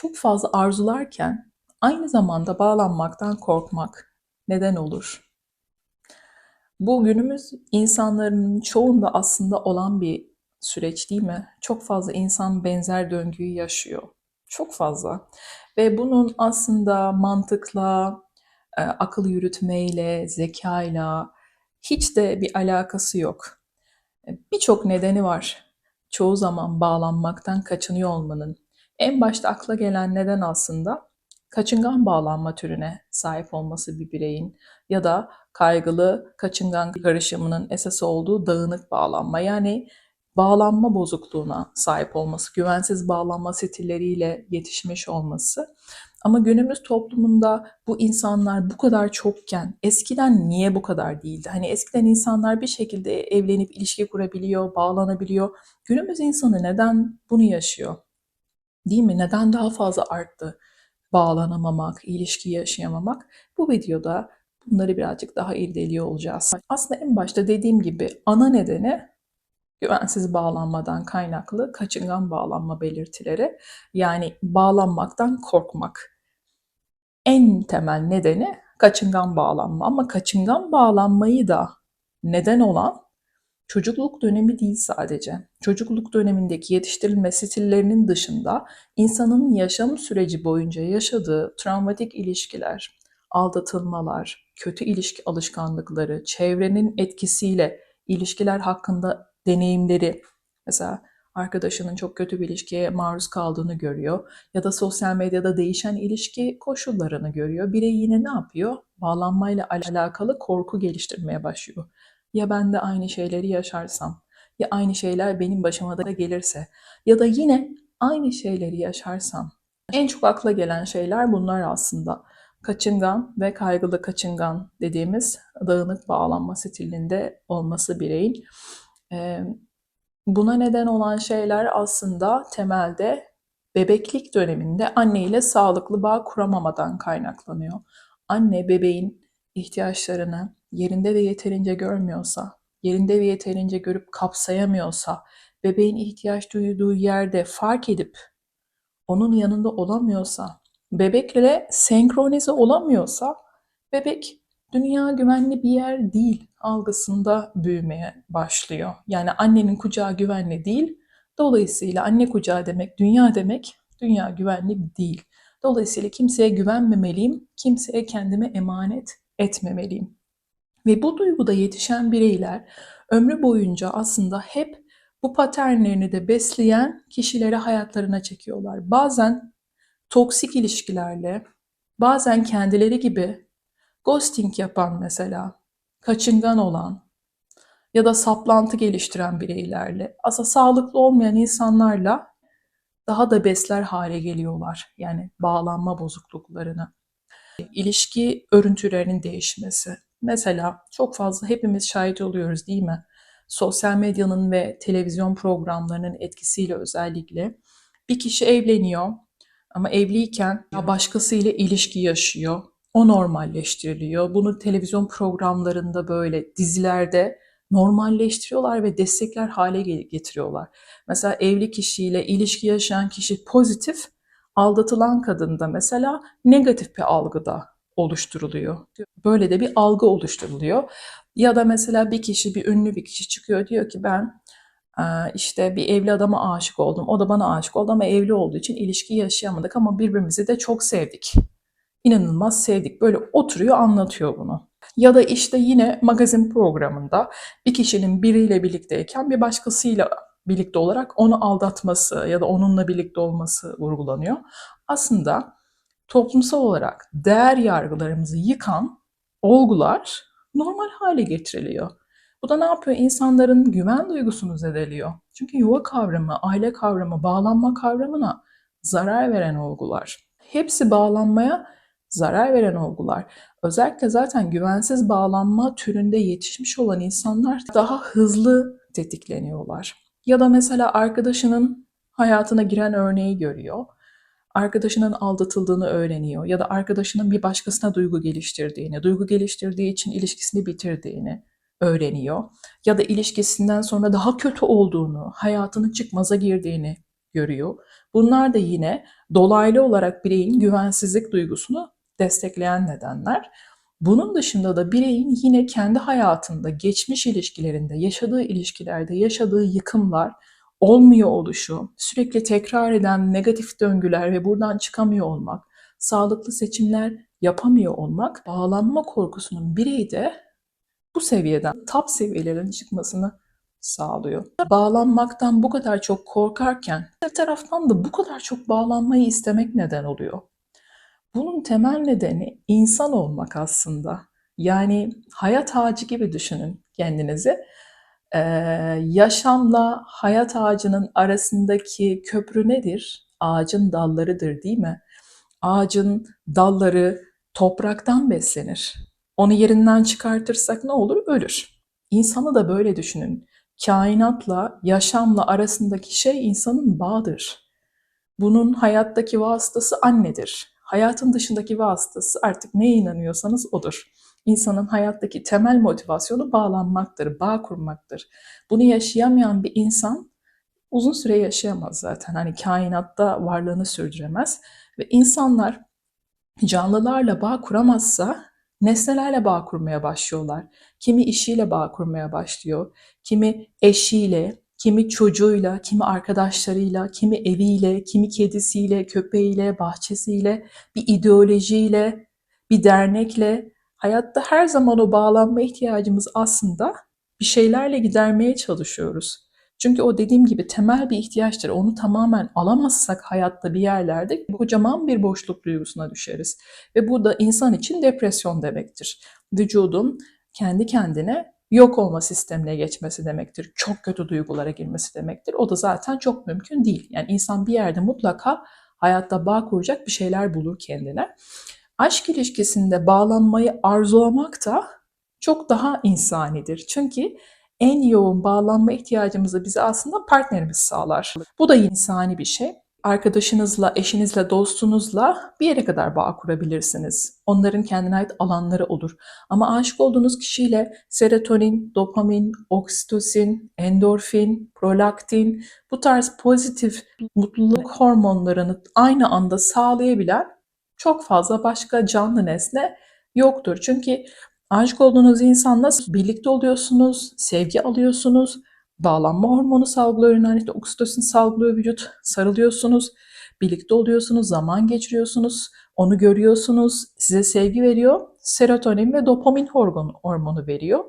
çok fazla arzularken aynı zamanda bağlanmaktan korkmak neden olur? Bu günümüz insanların çoğunda aslında olan bir süreç değil mi? Çok fazla insan benzer döngüyü yaşıyor. Çok fazla. Ve bunun aslında mantıkla, e, akıl yürütmeyle, zekayla hiç de bir alakası yok. E, Birçok nedeni var. Çoğu zaman bağlanmaktan kaçınıyor olmanın. En başta akla gelen neden aslında kaçıngan bağlanma türüne sahip olması bir bireyin ya da kaygılı kaçıngan karışımının esası olduğu dağınık bağlanma. Yani bağlanma bozukluğuna sahip olması, güvensiz bağlanma stilleriyle yetişmiş olması. Ama günümüz toplumunda bu insanlar bu kadar çokken eskiden niye bu kadar değildi? Hani eskiden insanlar bir şekilde evlenip ilişki kurabiliyor, bağlanabiliyor. Günümüz insanı neden bunu yaşıyor? Değil mi? Neden daha fazla arttı? Bağlanamamak, ilişki yaşayamamak. Bu videoda bunları birazcık daha irdeliyor olacağız. Aslında en başta dediğim gibi ana nedeni güvensiz bağlanmadan kaynaklı kaçıngan bağlanma belirtileri. Yani bağlanmaktan korkmak. En temel nedeni kaçıngan bağlanma ama kaçıngan bağlanmayı da neden olan çocukluk dönemi değil sadece. Çocukluk dönemindeki yetiştirilme stillerinin dışında insanın yaşam süreci boyunca yaşadığı travmatik ilişkiler, aldatılmalar, kötü ilişki alışkanlıkları, çevrenin etkisiyle ilişkiler hakkında deneyimleri, mesela arkadaşının çok kötü bir ilişkiye maruz kaldığını görüyor ya da sosyal medyada değişen ilişki koşullarını görüyor. Birey yine ne yapıyor? Bağlanmayla alakalı korku geliştirmeye başlıyor. Ya ben de aynı şeyleri yaşarsam, ya aynı şeyler benim başıma da gelirse ya da yine aynı şeyleri yaşarsam. En çok akla gelen şeyler bunlar aslında. Kaçıngan ve kaygılı kaçıngan dediğimiz dağınık bağlanma stilinde olması bireyin. Buna neden olan şeyler aslında temelde bebeklik döneminde anne ile sağlıklı bağ kuramamadan kaynaklanıyor. Anne bebeğin ihtiyaçlarını yerinde ve yeterince görmüyorsa, yerinde ve yeterince görüp kapsayamıyorsa, bebeğin ihtiyaç duyduğu yerde fark edip onun yanında olamıyorsa, bebekle senkronize olamıyorsa, bebek dünya güvenli bir yer değil algısında büyümeye başlıyor. Yani annenin kucağı güvenli değil. Dolayısıyla anne kucağı demek dünya demek, dünya güvenli değil. Dolayısıyla kimseye güvenmemeliyim, kimseye kendime emanet etmemeliyim. Ve bu duyguda yetişen bireyler ömrü boyunca aslında hep bu paternlerini de besleyen kişileri hayatlarına çekiyorlar. Bazen toksik ilişkilerle, bazen kendileri gibi ghosting yapan mesela, kaçıngan olan ya da saplantı geliştiren bireylerle, aslında sağlıklı olmayan insanlarla daha da besler hale geliyorlar. Yani bağlanma bozukluklarını. İlişki örüntülerinin değişmesi. Mesela çok fazla hepimiz şahit oluyoruz değil mi? Sosyal medyanın ve televizyon programlarının etkisiyle özellikle bir kişi evleniyor ama evliyken başkasıyla ilişki yaşıyor o normalleştiriliyor. Bunu televizyon programlarında böyle dizilerde normalleştiriyorlar ve destekler hale getiriyorlar. Mesela evli kişiyle ilişki yaşayan kişi pozitif, aldatılan kadında mesela negatif bir algıda oluşturuluyor. Böyle de bir algı oluşturuluyor. Ya da mesela bir kişi, bir ünlü bir kişi çıkıyor diyor ki ben işte bir evli adama aşık oldum. O da bana aşık oldu ama evli olduğu için ilişki yaşayamadık ama birbirimizi de çok sevdik inanılmaz sevdik. Böyle oturuyor anlatıyor bunu. Ya da işte yine magazin programında bir kişinin biriyle birlikteyken bir başkasıyla birlikte olarak onu aldatması ya da onunla birlikte olması vurgulanıyor. Aslında toplumsal olarak değer yargılarımızı yıkan olgular normal hale getiriliyor. Bu da ne yapıyor? İnsanların güven duygusunu zedeliyor. Çünkü yuva kavramı, aile kavramı, bağlanma kavramına zarar veren olgular. Hepsi bağlanmaya zarar veren olgular. Özellikle zaten güvensiz bağlanma türünde yetişmiş olan insanlar daha hızlı tetikleniyorlar. Ya da mesela arkadaşının hayatına giren örneği görüyor. Arkadaşının aldatıldığını öğreniyor ya da arkadaşının bir başkasına duygu geliştirdiğini, duygu geliştirdiği için ilişkisini bitirdiğini öğreniyor. Ya da ilişkisinden sonra daha kötü olduğunu, hayatının çıkmaza girdiğini görüyor. Bunlar da yine dolaylı olarak bireyin güvensizlik duygusunu destekleyen nedenler. Bunun dışında da bireyin yine kendi hayatında, geçmiş ilişkilerinde, yaşadığı ilişkilerde yaşadığı yıkımlar, olmuyor oluşu, sürekli tekrar eden negatif döngüler ve buradan çıkamıyor olmak, sağlıklı seçimler yapamıyor olmak, bağlanma korkusunun bireyde bu seviyeden top seviyelerin çıkmasını sağlıyor. Bağlanmaktan bu kadar çok korkarken bir taraftan da bu kadar çok bağlanmayı istemek neden oluyor. Bunun temel nedeni insan olmak aslında. Yani hayat ağacı gibi düşünün kendinizi. Ee, yaşamla hayat ağacının arasındaki köprü nedir? Ağacın dallarıdır değil mi? Ağacın dalları topraktan beslenir. Onu yerinden çıkartırsak ne olur? Ölür. İnsanı da böyle düşünün. Kainatla, yaşamla arasındaki şey insanın bağıdır. Bunun hayattaki vasıtası annedir. Hayatın dışındaki vasıtası artık neye inanıyorsanız odur. İnsanın hayattaki temel motivasyonu bağlanmaktır, bağ kurmaktır. Bunu yaşayamayan bir insan uzun süre yaşayamaz zaten. Hani kainatta varlığını sürdüremez. Ve insanlar canlılarla bağ kuramazsa nesnelerle bağ kurmaya başlıyorlar. Kimi işiyle bağ kurmaya başlıyor, kimi eşiyle, kimi çocuğuyla, kimi arkadaşlarıyla, kimi eviyle, kimi kedisiyle, köpeğiyle, bahçesiyle, bir ideolojiyle, bir dernekle. Hayatta her zaman o bağlanma ihtiyacımız aslında bir şeylerle gidermeye çalışıyoruz. Çünkü o dediğim gibi temel bir ihtiyaçtır. Onu tamamen alamazsak hayatta bir yerlerde kocaman bir boşluk duygusuna düşeriz. Ve bu da insan için depresyon demektir. Vücudun kendi kendine yok olma sistemine geçmesi demektir. Çok kötü duygulara girmesi demektir. O da zaten çok mümkün değil. Yani insan bir yerde mutlaka hayatta bağ kuracak bir şeyler bulur kendine. Aşk ilişkisinde bağlanmayı arzulamak da çok daha insanidir. Çünkü en yoğun bağlanma ihtiyacımızı bize aslında partnerimiz sağlar. Bu da insani bir şey. Arkadaşınızla, eşinizle, dostunuzla bir yere kadar bağ kurabilirsiniz. Onların kendine ait alanları olur. Ama aşık olduğunuz kişiyle serotonin, dopamin, oksitosin, endorfin, prolaktin bu tarz pozitif mutluluk hormonlarını aynı anda sağlayabilen çok fazla başka canlı nesne yoktur. Çünkü aşık olduğunuz insanla birlikte oluyorsunuz, sevgi alıyorsunuz, bağlanma hormonu salgılıyor yani işte oksitosin salgılıyor vücut, sarılıyorsunuz, birlikte oluyorsunuz, zaman geçiriyorsunuz, onu görüyorsunuz, size sevgi veriyor, serotonin ve dopamin hormonu, hormonu veriyor.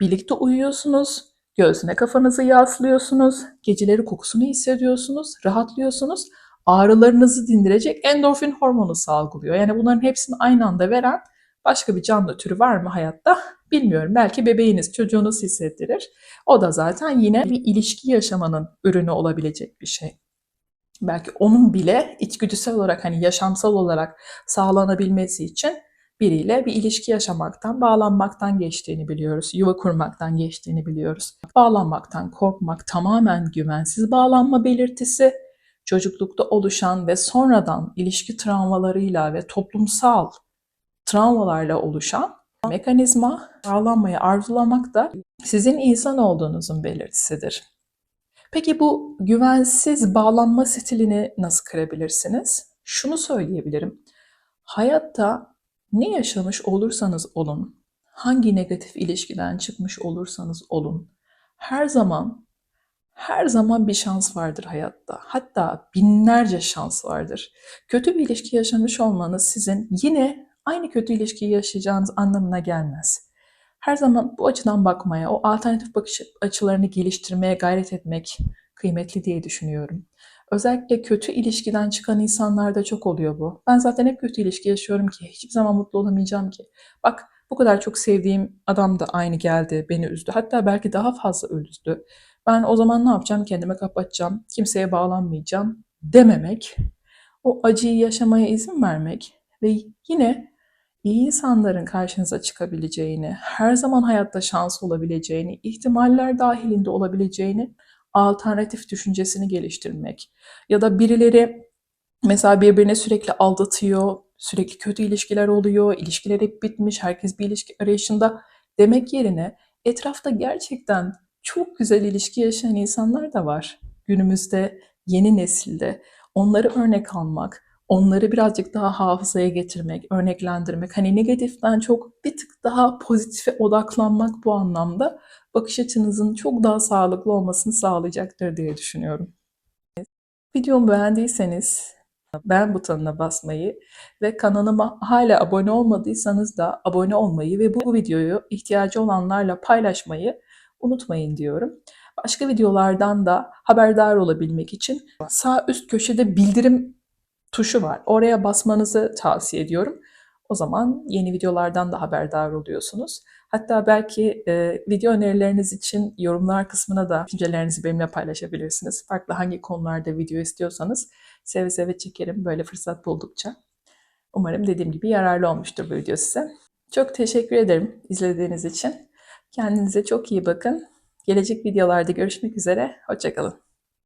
Birlikte uyuyorsunuz, göğsüne kafanızı yaslıyorsunuz, geceleri kokusunu hissediyorsunuz, rahatlıyorsunuz. Ağrılarınızı dindirecek endorfin hormonu salgılıyor. Yani bunların hepsini aynı anda veren başka bir canlı türü var mı hayatta? Bilmiyorum. Belki bebeğiniz, çocuğunuz hissettirir. O da zaten yine bir ilişki yaşamanın ürünü olabilecek bir şey. Belki onun bile içgüdüsel olarak hani yaşamsal olarak sağlanabilmesi için biriyle bir ilişki yaşamaktan, bağlanmaktan geçtiğini biliyoruz. Yuva kurmaktan geçtiğini biliyoruz. Bağlanmaktan korkmak tamamen güvensiz bağlanma belirtisi. Çocuklukta oluşan ve sonradan ilişki travmalarıyla ve toplumsal travmalarla oluşan mekanizma bağlanmayı arzulamak da sizin insan olduğunuzun belirtisidir. Peki bu güvensiz bağlanma stilini nasıl kırabilirsiniz? Şunu söyleyebilirim. Hayatta ne yaşamış olursanız olun, hangi negatif ilişkiden çıkmış olursanız olun, her zaman her zaman bir şans vardır hayatta. Hatta binlerce şans vardır. Kötü bir ilişki yaşamış olmanız sizin yine aynı kötü ilişkiyi yaşayacağınız anlamına gelmez. Her zaman bu açıdan bakmaya, o alternatif bakış açılarını geliştirmeye gayret etmek kıymetli diye düşünüyorum. Özellikle kötü ilişkiden çıkan insanlarda çok oluyor bu. Ben zaten hep kötü ilişki yaşıyorum ki hiçbir zaman mutlu olamayacağım ki. Bak bu kadar çok sevdiğim adam da aynı geldi, beni üzdü. Hatta belki daha fazla üzdü. Ben o zaman ne yapacağım? Kendime kapatacağım, kimseye bağlanmayacağım dememek, o acıyı yaşamaya izin vermek ve yine iyi insanların karşınıza çıkabileceğini, her zaman hayatta şans olabileceğini, ihtimaller dahilinde olabileceğini alternatif düşüncesini geliştirmek. Ya da birileri mesela birbirine sürekli aldatıyor, sürekli kötü ilişkiler oluyor, ilişkiler hep bitmiş, herkes bir ilişki arayışında demek yerine etrafta gerçekten çok güzel ilişki yaşayan insanlar da var. Günümüzde yeni nesilde onları örnek almak, onları birazcık daha hafızaya getirmek, örneklendirmek, hani negatiften çok bir tık daha pozitife odaklanmak bu anlamda bakış açınızın çok daha sağlıklı olmasını sağlayacaktır diye düşünüyorum. Videomu beğendiyseniz beğen butonuna basmayı ve kanalıma hala abone olmadıysanız da abone olmayı ve bu videoyu ihtiyacı olanlarla paylaşmayı unutmayın diyorum. Başka videolardan da haberdar olabilmek için sağ üst köşede bildirim tuşu var. Oraya basmanızı tavsiye ediyorum. O zaman yeni videolardan da haberdar oluyorsunuz. Hatta belki e, video önerileriniz için yorumlar kısmına da düşüncelerinizi benimle paylaşabilirsiniz. Farklı hangi konularda video istiyorsanız seve seve çekerim böyle fırsat buldukça. Umarım dediğim gibi yararlı olmuştur bu video size. Çok teşekkür ederim izlediğiniz için. Kendinize çok iyi bakın. Gelecek videolarda görüşmek üzere. Hoşçakalın.